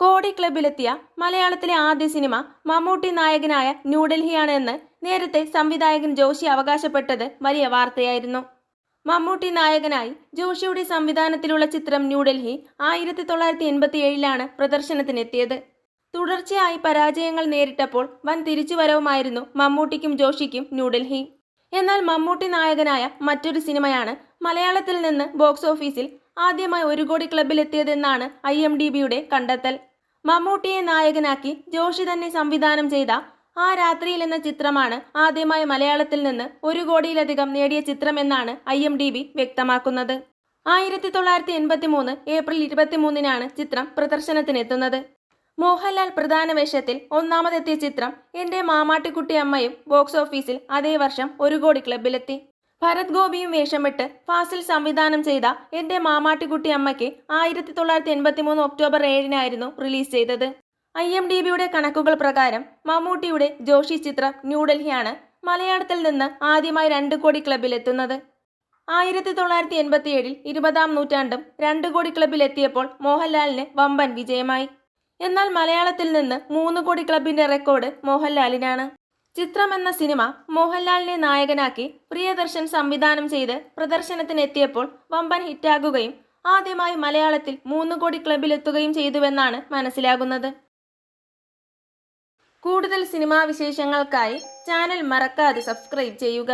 കോടി ക്ലബിലെത്തിയ മലയാളത്തിലെ ആദ്യ സിനിമ മമ്മൂട്ടി നായകനായ ന്യൂഡൽഹിയാണ് എന്ന് നേരത്തെ സംവിധായകൻ ജോഷി അവകാശപ്പെട്ടത് വലിയ വാർത്തയായിരുന്നു. മമ്മൂട്ടി നായകനായി ജോഷിയുടെ സംവിധാനത്തിലുള്ള ചിത്രം ന്യൂഡൽഹി ആയിരത്തി തൊള്ളായിരത്തി എൺപത്തി ഏഴിലാണ് പ്രദർശനത്തിനെത്തിയത്. തുടർച്ചയായി പരാജയങ്ങൾ നേരിട്ടപ്പോൾ വൻ തിരിച്ചുവരവുമായിരുന്നു മമ്മൂട്ടിക്കും ജോഷിക്കും ന്യൂഡൽഹി. എന്നാൽ മമ്മൂട്ടി നായകനായ മറ്റൊരു സിനിമയാണ് മലയാളത്തിൽ നിന്ന് ബോക്സ് ഓഫീസിൽ ആദ്യമായി ഒരു കോടി ക്ലബിലെത്തിയതെന്നാണ് ഐ എം ഡി ബിയുടെ കണ്ടെത്തൽ. മമ്മൂട്ടിയെ നായകനാക്കി ജോഷി തന്നെ സംവിധാനം ചെയ്ത ആ രാത്രിയിൽ എന്ന ചിത്രമാണ് ആദ്യമായി മലയാളത്തിൽ നിന്ന് ഒരു കോടിയിലധികം നേടിയ ചിത്രമെന്നാണ് ഐ എം ഡി ബി വ്യക്തമാക്കുന്നത്. ആയിരത്തി തൊള്ളായിരത്തി എൺപത്തി മൂന്ന് ഏപ്രിൽ ഇരുപത്തിമൂന്നിനാണ് ചിത്രം പ്രദർശനത്തിനെത്തുന്നത്. മോഹൻലാൽ പ്രധാന വേഷത്തിൽ ഒന്നാമതെത്തിയ ചിത്രം എന്റെ മാമാട്ടിക്കുട്ടി അമ്മയും ബോക്സ് ഓഫീസിൽ അതേ വർഷം ഒരു കോടി ക്ലബിലെത്തി. ഭരത് ഗോപിയും വേഷമിട്ട് ഫാസിൽ സംവിധാനം ചെയ്ത എന്റെ മാമാട്ടിക്കുട്ടി അമ്മയ്ക്ക് ആയിരത്തി തൊള്ളായിരത്തി എൺപത്തി മൂന്ന് ഒക്ടോബർ ഏഴിനായിരുന്നു റിലീസ് ചെയ്തത്. ഐ എം ഡി ബിയുടെ കണക്കുകൾ പ്രകാരം മമ്മൂട്ടിയുടെ ജോഷി ചിത്രം ന്യൂഡൽഹിയാണ് മലയാളത്തിൽ നിന്ന് ആദ്യമായി രണ്ട് കോടി ക്ലബിലെത്തുന്നത്. ആയിരത്തി തൊള്ളായിരത്തി എൺപത്തി ഏഴിൽ ഇരുപതാം നൂറ്റാണ്ടും രണ്ട് കോടി ക്ലബിലെത്തിയപ്പോൾ മോഹൻലാലിന് വമ്പൻ വിജയമായി. എന്നാൽ മലയാളത്തിൽ നിന്ന് മൂന്ന് കോടി ക്ലബിന്റെ റെക്കോർഡ് മോഹൻലാലിനാണ്. ചിത്രം എന്ന സിനിമ മോഹൻലാലിനെ നായകനാക്കി പ്രിയദർശൻ സംവിധാനം ചെയ്ത് പ്രദർശനത്തിനെത്തിയപ്പോൾ വമ്പൻ ഹിറ്റാകുകയും ആദ്യമായി മലയാളത്തിൽ മൂന്ന് കോടി ക്ലബിലെത്തുകയും ചെയ്തുവെന്നാണ് മനസ്സിലാകുന്നത്. കൂടുതൽ സിനിമാ വിശേഷങ്ങൾക്കായി ചാനൽ മറക്കാതെ സബ്സ്ക്രൈബ് ചെയ്യുക.